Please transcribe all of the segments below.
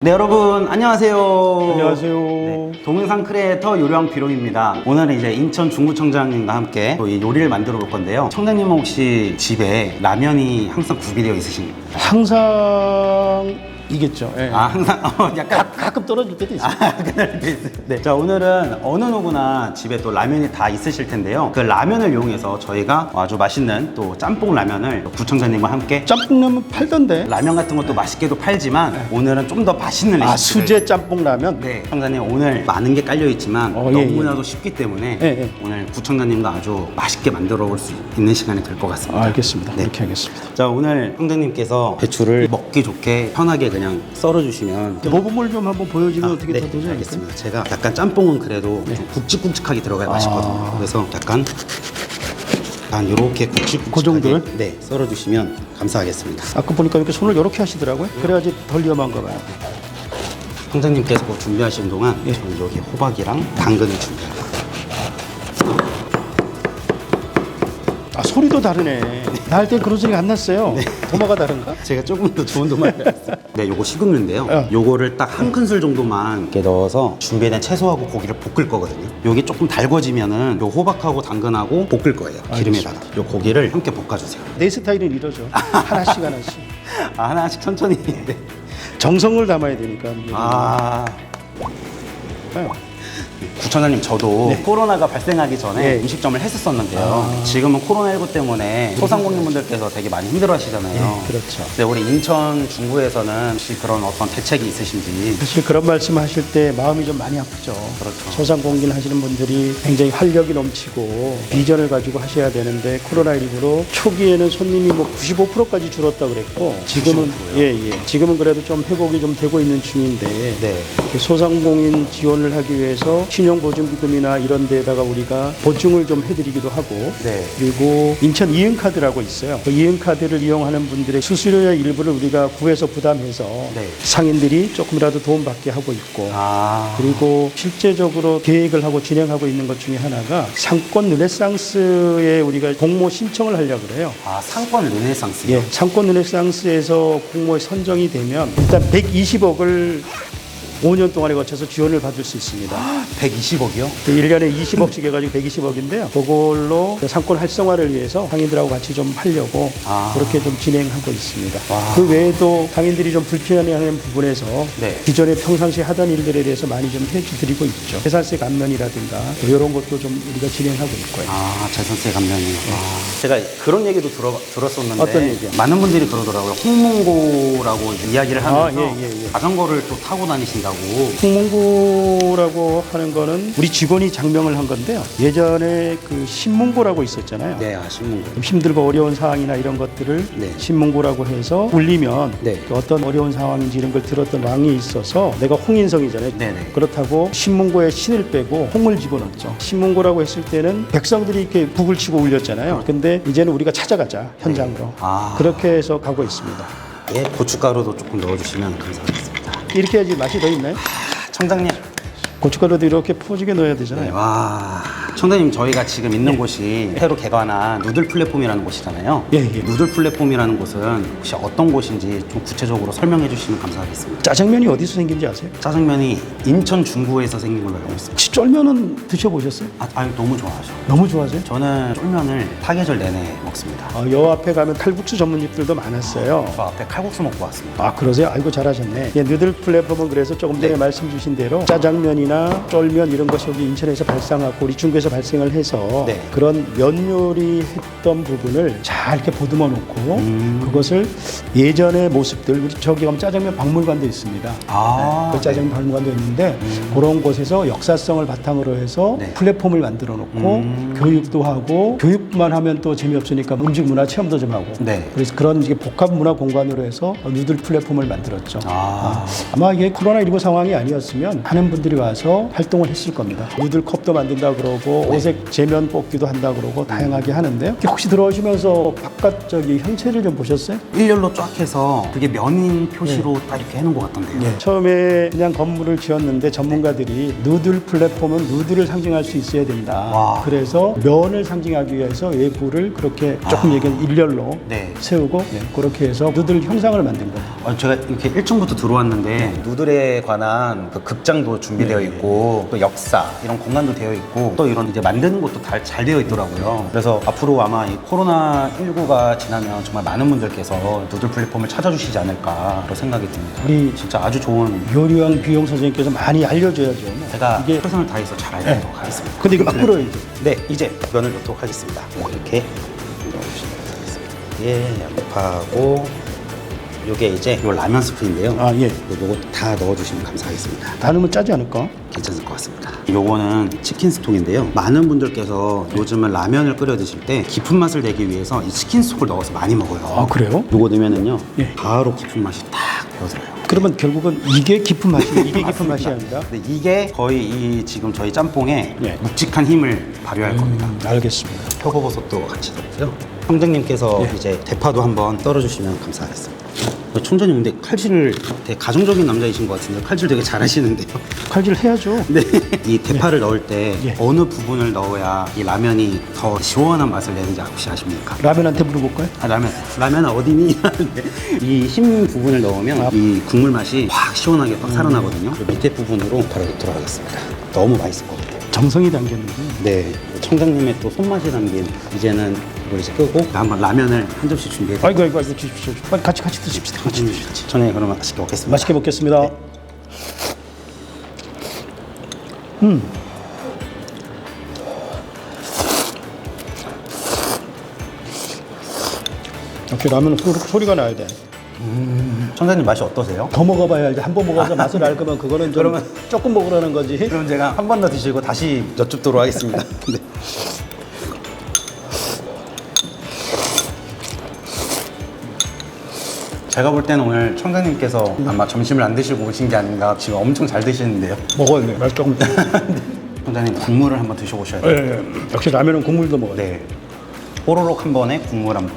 네 여러분 안녕하세요. 안녕하세요. 네, 동영상 크리에이터 요령 비룡입니다. 오늘은 이제 인천 중구청장님과 함께 또 이 요리를 만들어 볼 건데요. 청장님은 혹시 집에 라면이 항상 구비되어 있으신가요? 항상 이겠죠. 예. 아 항상 어, 약간 가끔 떨어질 때도 있어요. 아, 그날 있어요. 네. 자, 오늘은 어느 누구나 집에 또 라면이 다 있으실 텐데요. 그 라면을 이용해서 저희가 아주 맛있는 또 짬뽕 라면을 구청장님과 함께 짬뽕라면 팔던데. 라면 같은 것도 맛있게도 팔지만 오늘은 좀 더 맛있는 아 수제 짬뽕 라면. 네, 구청장님 오늘 많은 게 깔려 있지만 어, 예, 너무나도 쉽기 때문에 예, 예. 오늘 구청장님과 아주 맛있게 만들어 볼 수 있는 시간이 될 것 같습니다. 아, 알겠습니다. 네. 그렇게 하겠습니다. 자, 오늘 청장님께서 배추를 먹기 좋게 편하게 그냥 썰어 주시면 모범을 좀 한번 보여주면 어떻게 네, 더 되죠? 알겠습니다. 제가 약간 짬뽕은 그래도 좀 굵직굵직하게 들어가야 맛있거든요. 아. 그래서 약간 약간 이렇게 굵직굵직하게 그 정도를? 네, 썰어주시면 감사하겠습니다. 아까 보니까 이렇게 손을 이렇게 하시더라고요. 그래야지 덜 위험한가 봐요. 청장님께서 그 준비하시는 동안 예. 저는 여기 호박이랑 당근을 준비합니다. 아 소리도 다르네. 나 할 땐 그런 소리가 안 났어요. 도마가 다른가? 제가 조금 더 좋은 도마를. 네, 요거 식용유인데요. 어. 요거를 딱 한 큰술 정도만 이렇게 넣어서 준비된 채소하고 고기를 볶을 거거든요. 요게 조금 달궈지면은 요 호박하고 당근하고 볶을 거예요. 기름에다가. 요 고기를 함께 볶아주세요. 내 스타일은 이러죠. 하나씩 하나씩. 아, 하나씩 천천히. 네. 정성을 담아야 되니까. 아. 네. 구청장님 저도 코로나가 발생하기 전에 네. 음식점을 했었었는데요. 지금은 코로나19 때문에 소상공인분들께서 되게 많이 힘들어 하시잖아요. 네, 그렇죠. 근데 우리 인천 중구에서는 혹시 그런 어떤 대책이 있으신지 사실 그런 말씀 하실 때 마음이 좀 많이 아프죠. 그렇죠. 소상공인 하시는 분들이 굉장히 활력이 넘치고 비전을 가지고 하셔야 되는데 코로나19로 초기에는 손님이 뭐 95%까지 줄었다 그랬고 지금은 95%요? 예, 예. 지금은 그래도 좀 회복이 좀 되고 있는 중인데 네. 그 소상공인 지원을 하기 위해서 신용보증기금이나 이런 데다가 우리가 보증을 좀 해드리기도 하고 네. 그리고 인천 이은카드라고 있어요. 그 이은카드를 이용하는 분들의 수수료의 일부를 우리가 구에서 부담해서 네. 상인들이 조금이라도 도움받게 하고 있고 아. 그리고 실제적으로 계획을 하고 진행하고 있는 것 중에 하나가 상권 르네상스에 우리가 공모 신청을 하려고 그래요. 아, 상권 르네상스. 예, 상권 르네상스에서 공모에 선정이 되면 일단 120억을 5년 동안에 거쳐서 지원을 받을 수 있습니다. 120억이요? 그 1년에 20억씩 해가지고 120억인데요. 그걸로 그 상권 활성화를 위해서 상인들하고 같이 좀 하려고 아. 그렇게 좀 진행하고 있습니다. 와. 그 외에도 상인들이 좀 불편해하는 부분에서 네. 기존에 평상시에 하던 일들에 대해서 많이 좀 해드리고 있죠. 회사세 감면이라든가 뭐 이런 것도 좀 우리가 진행하고 있고요. 아, 재산세 감면이요. 아. 제가 그런 얘기도 들어, 들었었는데. 어떤 얘기요? 많은 분들이 그러더라고요. 홍문고라고 이야기를 하면서 아, 예, 예, 예. 자전거를 또 타고 다니신다 고. 홍문고라고 하는 거는 우리 직원이 장명을 한 건데요. 예전에 그 신문고라고 있었잖아요. 네, 아, 신문고. 좀 힘들고 어려운 상황이나 이런 것들을 네. 신문고라고 해서 울리면 네. 그 어떤 어려운 상황인지 이런 걸 들었던 왕이 있어서 내가 홍인성이잖아요. 네네. 그렇다고 신문고에 신을 빼고 홍을 집어넣었죠. 신문고라고 했을 때는 백성들이 이렇게 북을 치고 울렸잖아요. 근데 이제는 우리가 찾아가자 현장으로. 아. 그렇게 해서 가고 있습니다. 예, 고춧가루도 조금 넣어주시면 감사하겠습니다. 이렇게 해야지 맛이 더 있나요? 청장님. 고춧가루도 이렇게 포지게 넣어야 네, 되잖아요. 와. 청장님, 저희가 지금 있는 곳이 새로 개관한 누들 플랫폼이라는 곳이잖아요. 예, 예. 누들 플랫폼이라는 곳은 혹시 어떤 곳인지 좀 구체적으로 설명해 주시면 감사하겠습니다. 짜장면이 어디서 생긴지 아세요? 짜장면이 인천 중구에서 생긴 걸로 알고 있습니다. 혹시 쫄면은 드셔보셨어요? 아, 아유, 너무 좋아하죠. 너무 좋아하세요? 저는 쫄면을 사계절 내내 먹습니다. 어, 여 앞에 가면 칼국수 전문집들도 많았어요. 저 앞에 칼국수 먹고 왔습니다. 아 그러세요? 아이고 잘하셨네. 예, 누들 플랫폼은 그래서 조금 전에 말씀 주신 대로 짜장면이나 쫄면 이런 것이 여기 인천에서 발상하고 우리 중구에서 발생을 해서 네. 그런 면 요리 했던 부분을 잘 이렇게 보듬어 놓고 음. 그것을 예전의 모습들 우리 저기 가면 짜장면 박물관도 있습니다. 아, 그 짜장면 박물관도 있는데 그런 곳에서 역사성을 바탕으로 해서 네. 플랫폼을 만들어 놓고 음. 교육도 하고 교육만 하면 또 재미없으니까 음식 문화 체험도 좀 하고 네. 그래서 그런 이제 복합 문화 공간으로 해서 누들 플랫폼을 만들었죠. 아. 아마 이게 코로나 19 상황이 아니었으면 많은 분들이 와서 활동을 했을 겁니다. 누들 컵도 만든다 그러고 네. 오색 제면 뽑기도 한다 그러고 다양하게 하는데요. 혹시 들어오시면서 바깥 저기 형체를 좀 보셨어요? 일렬로 쫙 해서 그게 면인 표시로 딱 이렇게 해놓은 것 같던데요. 예. 처음에 그냥 건물을 지었는데 전문가들이 누들 플랫폼은 누들을 상징할 수 있어야 된다. 와. 그래서 면을 상징하기 위해서 외부를 그렇게 조금 얘기한 일렬로 네. 세우고 그렇게 해서 누들 형상을 만든 거예요. 어, 제가 이렇게 1층부터 들어왔는데 누들에 관한 그 극장도 준비되어 네. 있고 또 역사 이런 공간도 되어 있고 또 이런 이제 만드는 것도 다 잘 되어 있더라고요. 그래서 앞으로 아마 이 코로나 19가 지나면 정말 많은 분들께서 누들 플랫폼을 찾아주시지 않을까 그런 생각이 듭니다. 우리 진짜 아주 좋은 요리왕 비용 선생님께서 많이 알려줘야죠. 제가 이게 최선을 다해서 잘 알도록 하겠습니다. 근데 이거 막 끓어야죠. 네, 이제 면을 넣도록 하겠습니다. 이렇게 넣어주시면 되겠습니다. 예, 양파하고 요게 이제 요 라면 스프인데요. 아, 예. 요거 다 넣어주시면 감사하겠습니다. 다 넣으면 짜지 않을까? 괜찮을 것 같습니다. 요거는 치킨 스톡인데요. 많은 분들께서 요즘은 라면을 끓여 드실 때 깊은 맛을 내기 위해서 이 치킨 스톡을 넣어서 많이 먹어요. 아, 그래요? 요거 넣으면은요, 예. 바로 깊은 맛이 딱 배어들어요. 그러면 결국은 이게 깊은 맛이 이게 깊은 맛이 아니라. 근데 이게 거의 이 지금 저희 짬뽕에 예. 묵직한 힘을 발휘할 겁니다. 음, 알겠습니다. 표고버섯도 같이 넣고요. 총장님께서 예. 이제 대파도 한번 썰어주시면 감사하겠습니다. 총장님 근데 칼질을 되게 가정적인 남자이신 것 같은데 칼질 되게 잘하시는데요. 칼질 해야죠. 네. 이 대파를 넣을 때 예. 어느 부분을 넣어야 이 라면이 더 시원한 맛을 내는지 혹시 아십니까? 라면한테 물어볼까요? 아, 라면, 라면은 어디니? 이 흰 부분을 넣으면 아. 이 국물 맛이 확 시원하게 확 살아나거든요. 그리고 밑에 부분으로 바로 넣도록 하겠습니다. 너무 맛있을 것 같아요. 정성이 담겼는데. 네, 청장님의 또 손맛이 담긴 이제는 이걸 이제 끄고 한번 라면을 한 접시 준비해 아이고 아이고 아이고 주십시오. 빨리 같이 같이 드십시다. 같이 드시 드십시오. 전에 그러면 맛있게 먹겠습니다. 맛있게 먹겠습니다. 음. 역시 라면은 소, 소리가 나야 돼. 청장님 맛이 어떠세요? 더 먹어봐야 알지. 한 번 먹어서 맛을 알 거면 그거는 좀 그러면- 조금 먹으라는 거지. 그럼 제가 한 번 더 드시고 다시 여쭙도록 하겠습니다. 네. 제가 볼 때는 오늘 청장님께서 아마 점심을 안 드시고 오신 게 아닌가 지금 엄청 잘 드시는데요. 먹어야 돼. 맛 조금. 청장님 국물을 한번 드셔보셔야 돼요. 예, 예. 역시 라면은 국물도 먹어야 돼. 네. 뽀로록 한 번에 국물 한 번.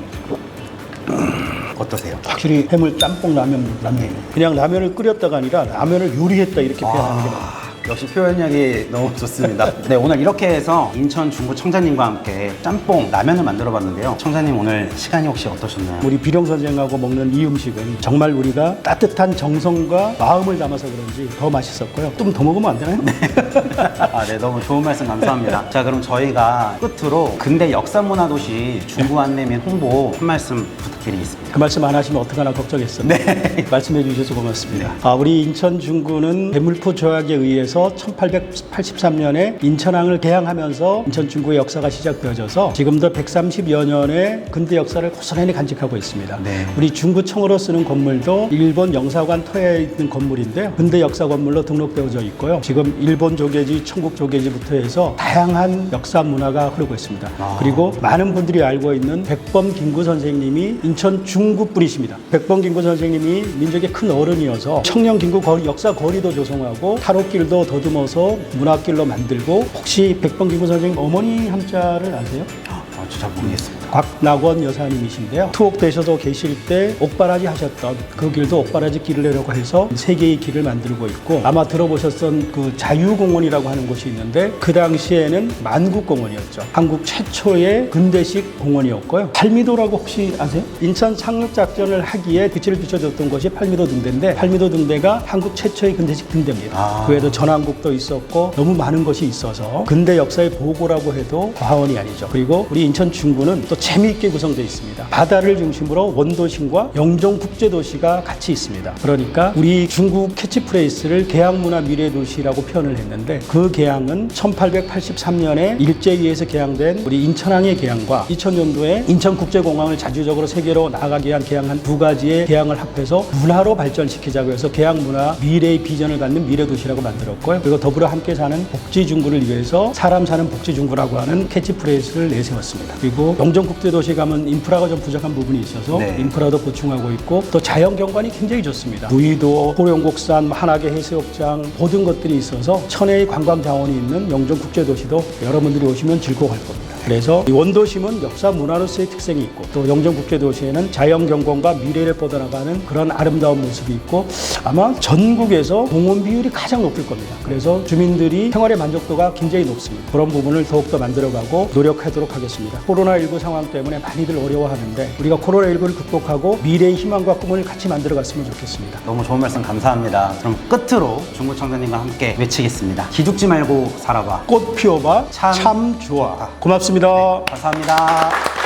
어떠세요? 확실히 해물 짬뽕 라면 라면. 그냥 라면을 끓였다가 아니라 라면을 요리했다 이렇게 표현하는 게 맞아요. 아, 역시 표현력이 너무 좋습니다. 네, 오늘 이렇게 해서 인천 중구 청자님과 함께 짬뽕 라면을 만들어 봤는데요. 청자님 오늘 시간이 혹시 어떠셨나요? 우리 비룡 선생하고 먹는 이 음식은 정말 우리가 따뜻한 정성과 마음을 담아서 그런지 더 맛있었고요. 좀 더 먹으면 안 되나요? 아, 네, 너무 좋은 말씀 감사합니다. 자, 그럼 저희가 끝으로 근대 역사문화도시 중구 안내민 홍보 한 말씀 부탁드 리겠습니다. 그 말씀 안 하시면 어떡하나 걱정했어요. 네. 말씀해 주셔서 고맙습니다. 아, 우리 인천 중구는 대물포 조약에 의해서 1883년에 인천항을 개항하면서 인천 중구의 역사가 시작되어져서 지금도 130여 년의 근대 역사를 고스란히 간직하고 있습니다. 네. 우리 중구청으로 쓰는 건물도 일본 영사관 터에 있는 건물인데요. 근대 역사 건물로 등록되어져 있고요. 지금 일본 조계지, 청국 조계지부터 해서 다양한 역사 문화가 흐르고 있습니다. 아. 그리고 많은 분들이 알고 있는 백범 김구 선생님이 인천 중구 분이십니다. 백범 김구 선생님이 민족의 큰 어른이어서 청년 김구 거리, 역사 거리도 조성하고 탈옥길도 더듬어서 문화길로 만들고 혹시 백범 김구 선생님 어머니 한자를 아세요? 아, 진짜 모르겠습니다. 곽낙원 여사님이신데요. 투옥되셔서 계실 때 옥바라지 하셨던 그 길도 옥바라지 길을 내려고 해서 세 개의 길을 만들고 있고 아마 들어보셨던 그 자유공원이라고 하는 곳이 있는데 그 당시에는 만국공원이었죠. 한국 최초의 근대식 공원이었고요. 팔미도라고 혹시 아세요? 인천 상륙작전을 하기에 빛을 비춰줬던 곳이 팔미도 등대인데 팔미도 등대가 한국 최초의 근대식 등대입니다. 아. 그 외에도 전왕국도 있었고 너무 많은 것이 있어서 근대 역사의 보고라고 해도 과언이 아니죠. 그리고 우리 인천 중구는 또 재미있게 구성되어 있습니다. 바다를 중심으로 원도심과 영종 국제도시가 같이 있습니다. 그러니까 우리 중국 캐치프레이스를 개항문화 미래 도시라고 표현을 했는데 그 개항은 1883년에 일제위에서 개항된 우리 인천항의 개항과 2000년도에 인천국제공항을 자주적으로 세계로 나가게 위한 개항한 두 가지의 개항을 합해서 문화로 발전시키자고 해서 개항문화 미래의 비전을 갖는 미래 도시라고 만들었고요. 그리고 더불어 함께 사는 복지중구를 위해서 사람 사는 복지중구라고 하는 캐치프레이스를 내세웠습니다. 그리고 영종 국제도시 가면 인프라가 좀 부족한 부분이 있어서 네. 인프라도 보충하고 있고 또 자연 경관이 굉장히 좋습니다. 무의도, 호령곡산, 한악의 해수욕장 모든 것들이 있어서 천혜의 관광 자원이 있는 영종 국제도시도 여러분들이 오시면 즐거워할 겁니다. 그래서 이 원도심은 역사 문화로서의 특색이 있고 또 영종국제도시에는 자연 경관과 미래를 뻗어나가는 그런 아름다운 모습이 있고 아마 전국에서 공원 비율이 가장 높을 겁니다. 그래서 주민들이 생활의 만족도가 굉장히 높습니다. 그런 부분을 더욱더 만들어가고 노력하도록 하겠습니다. 코로나19 상황 때문에 많이들 어려워하는데 우리가 코로나19를 극복하고 미래의 희망과 꿈을 같이 만들어갔으면 좋겠습니다. 너무 좋은 말씀 감사합니다. 그럼 끝으로 중구청장님과 함께 외치겠습니다. 기죽지 말고 살아봐. 꽃 피워봐 참 참 좋아. 고맙 습니다. 감사합니다.